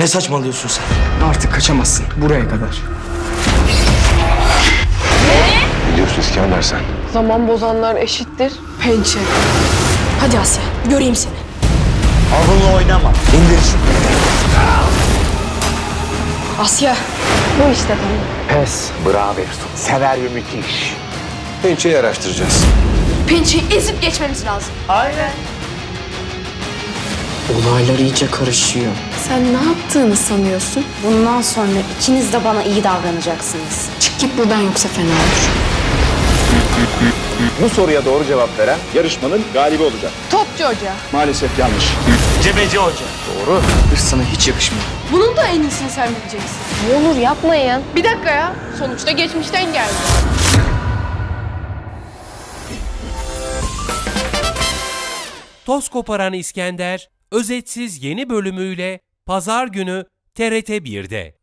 Ne saçmalıyorsun sen? Artık kaçamazsın. Buraya kadar. Biliyorsun İskender sen. Zaman bozanlar eşittir. Pençe. Hadi Asya, göreyim seni. Avunla oynama. İndir şunu. Asya, Bu işte tamam. Pes. Bravo. Senaryo müthiş. Pençeyi araştıracağız. pençeyi ezip geçmemiz lazım. Olaylar iyice karışıyor. Sen ne yaptığını sanıyorsun? Bundan sonra ikiniz de bana iyi davranacaksınız. Çık git buradan yoksa fena olur. Bu soruya doğru cevap veren yarışmanın galibi olacak. Topçu Hoca. Maalesef yanlış. Cebeci hoca. Hırs sana hiç yakışmıyor. Bunun da en iyisini sen bileceksin. Ne olur yapmayın. Bir dakika ya. Sonuçta geçmişten geldi. Toz koparan İskender, özetsiz yeni bölümüyle Pazar günü TRT 1'de.